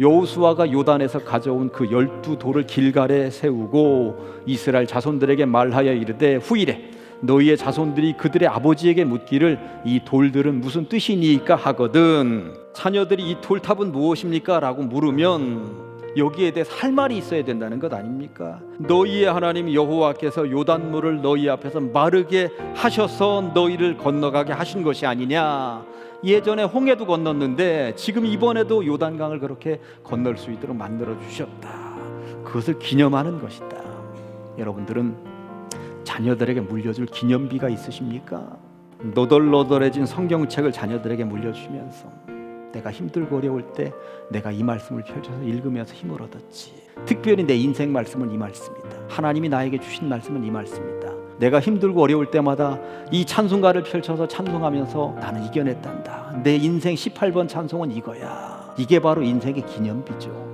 여호수아가 요단에서 가져온 그 열두 돌을 길갈에 세우고 이스라엘 자손들에게 말하여 이르되 후일에 너희의 자손들이 그들의 아버지에게 묻기를 이 돌들은 무슨 뜻이니까 하거든 자녀들이 이 돌탑은 무엇입니까? 라고 물으면 여기에 대해서 할 말이 있어야 된다는 것 아닙니까? 너희의 하나님 여호와께서 요단물을 너희 앞에서 마르게 하셔서 너희를 건너가게 하신 것이 아니냐? 예전에 홍해도 건넜는데 지금 이번에도 요단강을 그렇게 건널 수 있도록 만들어 주셨다. 그것을 기념하는 것이다. 여러분들은 자녀들에게 물려줄 기념비가 있으십니까? 너덜너덜해진 성경책을 자녀들에게 물려주면서 내가 힘들고 어려울 때 내가 이 말씀을 펼쳐서 읽으면서 힘을 얻었지. 특별히 내 인생 말씀은 이 말씀이다. 하나님이 나에게 주신 말씀은 이 말씀이다. 내가 힘들고 어려울 때마다 이 찬송가를 펼쳐서 찬송하면서 나는 이겨냈단다. 내 인생 18번 찬송은 이거야. 이게 바로 인생의 기념비죠.